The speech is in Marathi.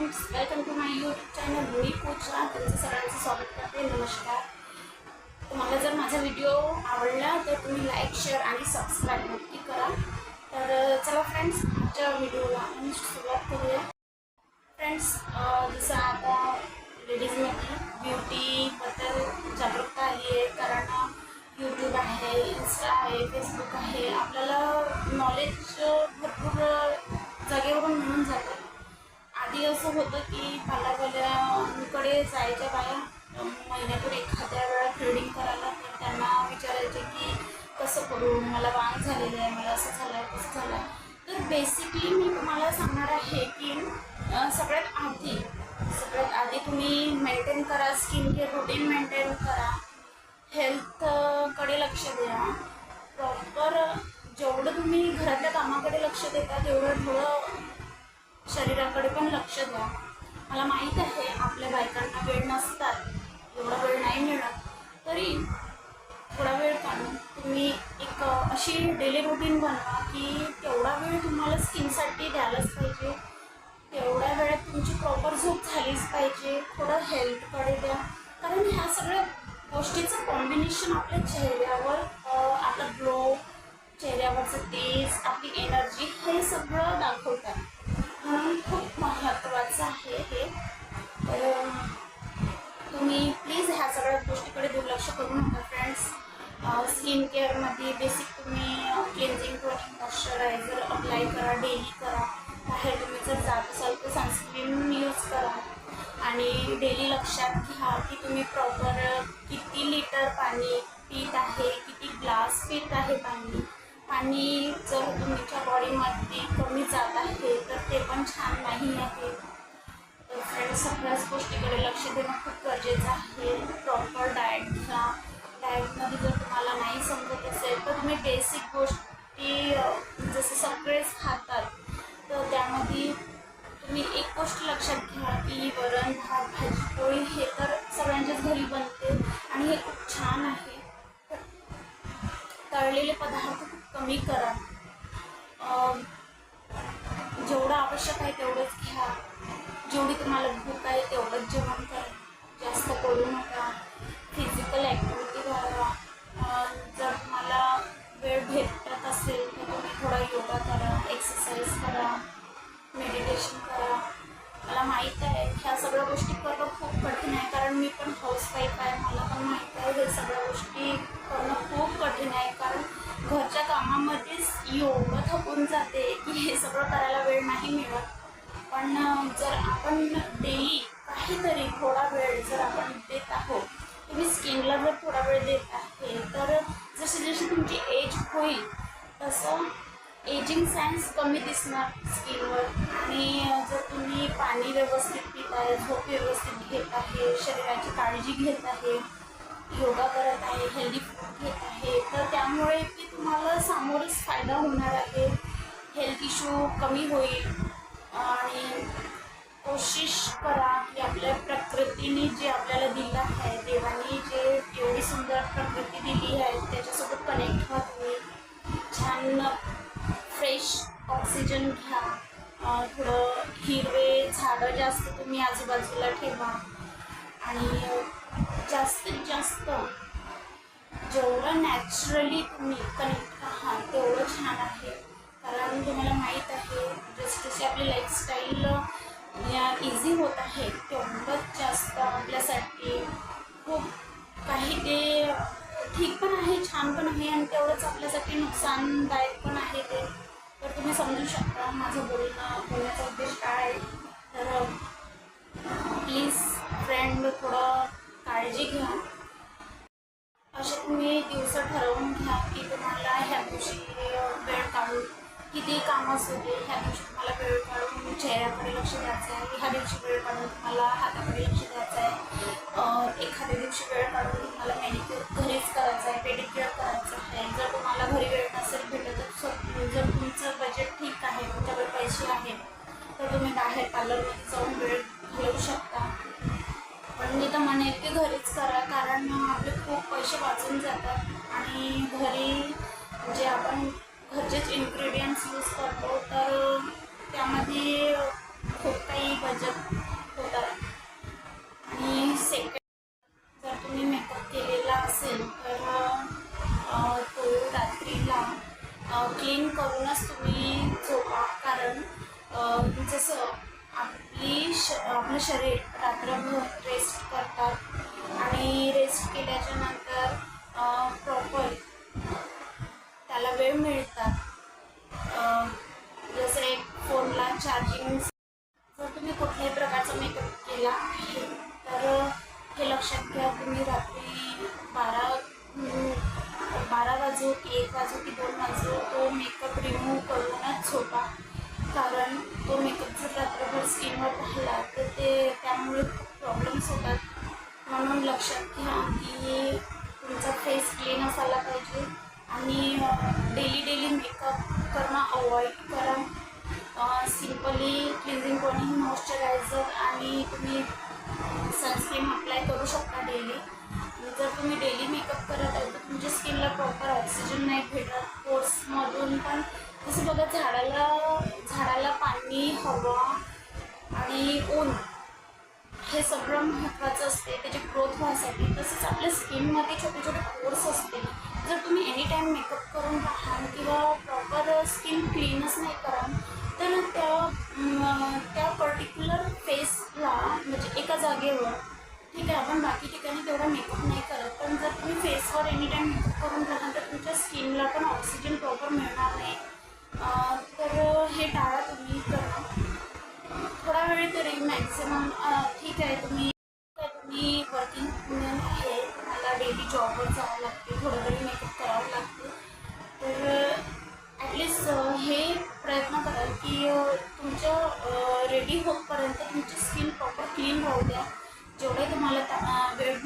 Friends welcome to my YouTube channel मी पूजा तुमचं सगळ्यांचं स्वागत करते. नमस्कार. तुम्हाला जर माझा व्हिडिओ आवडला तर तुम्ही लाईक शेअर आणि सबस्क्राईब नक्की करा. तर चला फ्रेंड्स आमच्या व्हिडिओला आपण सुरुवात करूया. फ्रेंड्स जसं आता लेडीजमध्ये ब्युटीबद्दल जागरूकता आली आहे. कारण यूट्यूब आहे इन्स्टा आहे फेसबुक आहे. आपल्याला नॉलेज भरपूर असं होतं की पालावाल्यांकडे जायच्या बाया महिन्यातून एखाद्या वेळा थ्रेडिंग करायला तर त्यांना विचारायचे की कसं करू? मला वांग झालेलं आहे मला असं झालं आहे तसं झालं आहे तर बेसिकली मी तुम्हाला सांगणार आहे की सगळ्यात आधी सगळ्यात आधी तुम्ही मेंटेन करा स्किन केअर रुटीन मेंटेन करा हेल्थकडे लक्ष द्या. प्रॉपर जेवढं तुम्ही घरातल्या कामाकडे लक्ष देता तेवढं थोडं शरीराकडे पण लक्ष द्या. मला माहीत आहे आपल्या बायकांना वेळ नसतात एवढा वेळ नाही मिळत. तरी थोडा वेळ काढून तुम्ही एक अशी डेली रुटीन बनवा की तेवढा वेळ तुम्हाला स्किनसाठी द्यायलाच पाहिजे. तेवढ्या वेळात तुमची प्रॉपर झोप झालीच पाहिजे. थोडं हेल्थकडे द्या. कारण ह्या सगळ्या गोष्टीचं कॉम्बिनेशन आपल्या चेहऱ्यावर आपला ग्लो चेहऱ्यावरचं तेज आपली एनर्जी हे सगळं दाखवतात. म्हणून खूप महत्त्वाचं आहे हे. तर तुम्ही प्लीज ह्या सगळ्या गोष्टीकडे दुर्लक्ष करू नका फ्रेंड्स स्किन केअरमध्ये बेसिक तुम्ही क्लेन्झिंग टोनिंग मॉइश्चरायझर अप्लाय करा डेली करा. बाहेर तुम्ही जर जात असाल तर सनस्क्रीन यूज करा. आणि डेली लक्षात घ्या की तुम्ही प्रॉपर किती लिटर पाणी पित आहे किती ग्लास पित आहे पाणी. आणि जर तुमच्या बॉडीमध्ये कमी जात आहे तर ते पण छान नाही आहे. तर फ्रेंड्स सगळ्याच गोष्टीकडे लक्ष देणं खूप गरजेचं आहे. प्रॉपर डाएट घ्या डाएटमध्ये जर तुम्हाला नाही समजत असेल तर तुम्ही बेसिक गोष्टी जसे जसं सगळेच खातात तर त्यामध्ये तुम्ही एक गोष्ट लक्षात घ्या की वरण भात भाजी पोळी हे तर सगळ्यांच्याच घरी बनते आणि हे खूप छान आहे. तळलेले पदार्थ खूप कमी करा. जेवढं आवश्यक आहे तेवढंच घ्या. जेवढी तुम्हाला भूक आहे तेवढंच जेवण करा. जास्त करू नका. अन्न देई डेली काहीतरी थोडा वेळ जर आपण देत आहोत तुम्ही स्किनला जर थोडा वेळ देत आहे तर जशी जशी तुमची एज होईल तसं एजिंग सायन्स कमी दिसणार स्किनवर आणि जर तुम्ही पाणी व्यवस्थित पित आहे झोप व्यवस्थित घेत आहे शरीराची काळजी घेत आहे योगा करत आहे हेल्दी फूड घेत आहे तर त्यामुळे की तुम्हाला सामोरच फायदा होणार आहे. हेल्थ इश्यू कमी होईल. आणि कोशिश करा की आपल्या प्रकृतीने जे आपल्याला दिलं आहे देवाने जे एवढी सुंदर प्रकृती दिली आहे त्याच्यासोबत कनेक्ट व्हा तुम्ही. छान फ्रेश ऑक्सिजन घ्या. थोडं हिरवे झाडं जास्त तुम्ही आजूबाजूला ठेवा. आणि जास्तीत जास्त जेवढं नॅचरली तुम्ही कनेक्ट आहात तेवढं छान आहे. कारण तुम्हाला माहीत आहे जसं जशी आपली लाईफस्टाईल या इझी होत आहे तेवढंच जास्त आपल्यासाठी खूप काही ते ठीक पण आहे छान पण आहे आणि तेवढंच आपल्यासाठी नुकसानदायक पण आहे ते. तर तुम्ही समजू शकता माझं बोलणं बोलण्याचा उद्देश काय आहे. तर प्लीज फ्रेंड थोडं काळजी घ्या. असे तुम्ही दिवस ठरवून घ्या की तुम्हाला ह्या दिवशी वेळ काढून किती काम असू दे ह्या दिवशी तुम्हाला वेळ काढून चेहऱ्याकडे लक्ष द्यायचं आहे. ह्या दिवशी वेळ काढून तुम्हाला हाताकडे लक्ष द्यायचं आहे. एखाद्या दिवशी वेळ काढून तुम्हाला मॅनिक्युअर घरीच करायचं आहे पेडिक्युअर करायचं आहे. जर तुम्हाला घरी वेळ नसेल भेटत तर जर तुमचं बजेट ठीक आहे तुमच्याकडे पैसे आहेत तर तुम्ही बाहेर पार्लरमध्ये जाऊन वेळ घेऊ शकता. पण मी तर म्हणेन की घरीच करा कारण आपले खूप पैसे वाचून जातात आणि घरी जे आपण घरचेच इन्ग्रेडियंट्स यूज करतो म्हणूनच तुम्ही झोपा. कारण जसं आपली श आपलं शरीर रात्रभर रेस्ट करतात आणि रेस्ट केल्याच्यानंतर प्रॉपर त्याला वेळ मिळतात. जसं एक फोनला चार्जिंग जर तुम्ही कुठल्याही प्रकारचा मेकअप केला तर हे लक्षात घ्या तुम्ही रात्री बारा बारा वाजू एक वाजू किती डेली डेली मेकअप करणं अवॉइड करा. सिम्पली क्लिझिंग टोनिंग मॉइश्चरायझर आणि तुम्ही सनस्क्रीन अप्लाय करू शकता डेली जर तुम्ही डेली मेकअप करत आहे तर तुमच्या स्किनला प्रॉपर ऑक्सिजन नाही भेटत. कोर्समधून पण जसं बघा झाडाला झाडाला पाणी हवा आणि ऊन हे सगळं महत्त्वाचं असते. त्याची ग्रोथ व्हायसाठी. तसंच आपल्या स्किनमध्ये छोटे छोटे पोर्स असते. जर तुम्ही एनी टाईम मेकअप स्किन क्लीनच नाही कराल तर त्या त्या पर्टिक्युलर फेसला म्हणजे एका जागेवर ठीक आहे आपण बाकी ठिकाणी तेवढा मेकअप नाही करत. पण जर तुम्ही फेसवर एनी टाईम मेकअप करून राहाल तर तुमच्या स्किनला पण ऑक्सिजन प्रॉपर मिळणार नाही. तर हे टाळा तुम्ही करा. थोडा वेळ तरी मॅक्झिमम ठीक आहे तुम्ही तुम्ही वर्किंग वुमन आहे. तुम्हाला डेली जॉबवर जावं लागते थोडं तरी मेकअप करावं लागते. तर प्लीज uh, हे प्रयत्न करा की uh, तुमच्या uh, रेडी होतपर्यंत तुमची स्किन प्रॉपर क्लीन राहू द्या. जेवढे तुम्हाला वेळ